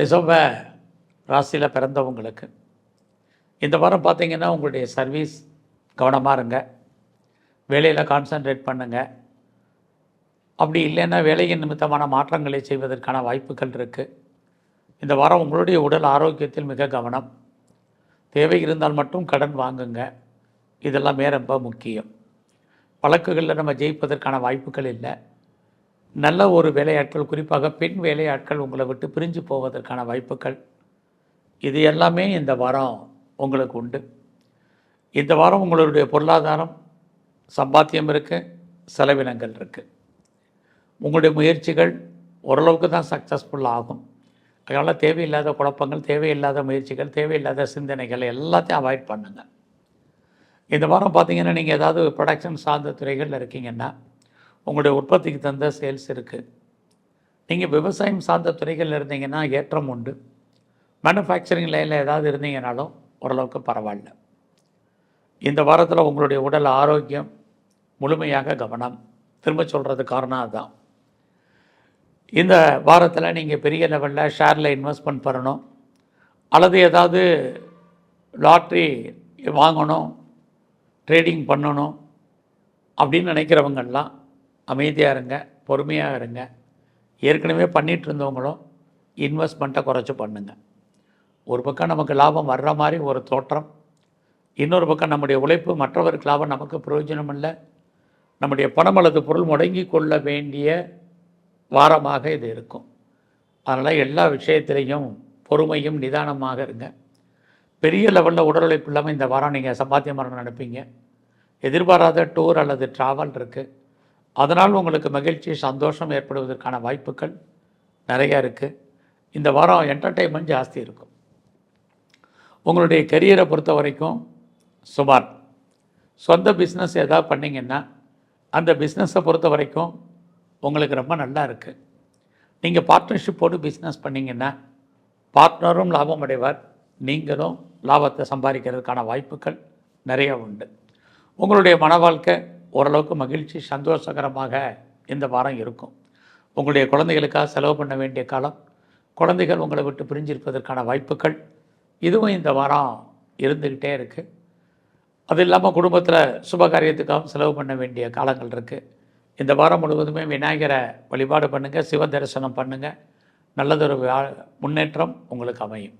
ரிசர்வ ராசியில் பிறந்தவங்களுக்கு இந்த வாரம் பார்த்தீங்கன்னா உங்களுடைய சர்வீஸ் கவனமாக இருங்க. வேலையில் கான்சன்ட்ரேட் பண்ணுங்கள் அப்படி இல்லைன்னா வேலையின் நிமித்தமான மாற்றங்களை செய்வதற்கான வாய்ப்புகள் இருக்குது இந்த வாரம் உங்களுடைய உடல் ஆரோக்கியத்தில் மிக கவனம். தேவை இருந்தால் மட்டும் கடன் வாங்குங்க. இதெல்லாமே ரொம்ப முக்கியம். வழக்குகளில் நம்ம ஜெயிப்பதற்கான வாய்ப்புகள் இல்லை. நல்ல ஒரு வேலையாட்கள் குறிப்பாக பெண் வேலையாட்கள் உங்களை விட்டு பிரிஞ்சு போவதற்கான வாய்ப்புகள். இது எல்லாமே இந்த வாரம் உங்களுக்கு உண்டு. இந்த வாரம் உங்களுடைய பொருளாதாரம் சம்பாத்தியம் இருக்குது செலவினங்கள் இருக்குது உங்களுடைய முயற்சிகள் ஓரளவுக்கு தான் சக்ஸஸ்ஃபுல் ஆகும். அதனால் தேவையில்லாத குழப்பங்கள் தேவையில்லாத முயற்சிகள் தேவையில்லாத சிந்தனைகள் எல்லாத்தையும் அவாய்ட் பண்ணுங்கள் இந்த வாரம் பார்த்தீங்கன்னா நீங்கள் ஏதாவது ப்ரொடக்ஷன் சார்ந்த துறைகளில் இருக்கீங்கன்னா உங்களுடைய உற்பத்திக்கு தந்த சேல்ஸ் இருக்குது நீங்கள் விவசாயம் சார்ந்த துறைகளில் இருந்தீங்கன்னா ஏற்றம் உண்டு. மேனுஃபேக்சரிங் லைனில் ஏதாவது இருந்தீங்கனாலும் ஓரளவுக்கு பரவாயில்ல. இந்த வாரத்தில் உங்களுடைய உடல் ஆரோக்கியம் முழுமையாக கவனம். திரும்ப சொல்கிறது காரணம் அதுதான் இந்த வாரத்தில் நீங்கள் பெரிய லெவலில் ஷேரில் இன்வெஸ்ட்மெண்ட் பண்ணணும். அல்லது ஏதாவது லாட்ரி வாங்கணும் ட்ரேடிங் பண்ணணும் அப்படின்னு நினைக்கிறவங்கெல்லாம் அமைதியாக இருங்க பொறுமையாக இருங்க. ஏற்கனவே பண்ணிகிட்டு இருந்தவங்களும் இன்வெஸ்ட்மெண்ட்டை குறைச்சி பண்ணுங்கள் ஒரு பக்கம் நமக்கு லாபம் வர்ற மாதிரி ஒரு தோற்றம். இன்னொரு பக்கம் நம்முடைய உழைப்பு மற்றவருக்கு லாபம் நமக்கு பிரயோஜனம் இல்லை நம்முடைய பணம் அல்லது பொருள் முடங்கி கொள்ள வேண்டிய வாரமாக இது இருக்கும். அதனால் எல்லா விஷயத்திலையும் பொறுமையும் நிதானமாக இருங்க. பெரிய லெவலில் உடல் உழைப்பு இல்லாமல் இந்த வாரம் நீங்கள் சம்பாத்தியம் மரணம் நினைப்பீங்க. எதிர்பாராத டூர் அல்லது ட்ராவல் இருக்குது அதனால் உங்களுக்கு மகிழ்ச்சி சந்தோஷம் ஏற்படுவதற்கான வாய்ப்புகள் நிறையா இருக்குது இந்த வாரம் என்டர்டெயின்மெண்ட் ஜாஸ்தி இருக்கும். உங்களுடைய கரியரை பொறுத்த வரைக்கும் சுமார். சொந்த பிஸ்னஸ் எதாவது பண்ணிங்கன்னா அந்த பிஸ்னஸை பொறுத்த வரைக்கும் உங்களுக்கு ரொம்ப நல்லா இருக்குது நீங்கள் பார்ட்னர்ஷிப்போடு பிஸ்னஸ் பண்ணிங்கன்னா பார்ட்னரும் லாபம் அடைவார். நீங்களும் லாபத்தை சம்பாதிக்கிறதுக்கான வாய்ப்புகள் நிறைய உண்டு. உங்களுடைய மன வாழ்க்கை ஓரளவுக்கு மகிழ்ச்சி சந்தோஷகரமாக இந்த வாரம் இருக்கும். உங்களுடைய குழந்தைகளுக்காக செலவு பண்ண வேண்டிய காலம் குழந்தைகள் உங்களை விட்டு பிரிஞ்சிருப்பதற்கான வாய்ப்புகள் இதுவும் இந்த வாரம் இருந்துக்கிட்டே இருக்குது அது இல்லாமல் குடும்பத்தில் சுபகாரியத்துக்காகவும் செலவு பண்ண வேண்டிய காலங்கள் இருக்குது இந்த வாரம் முழுவதுமே விநாயகரை வழிபாடு பண்ணுங்கள் சிவ தரிசனம் பண்ணுங்கள் நல்லதொரு வா- முன்னேற்றம் உங்களுக்கு அமையும்.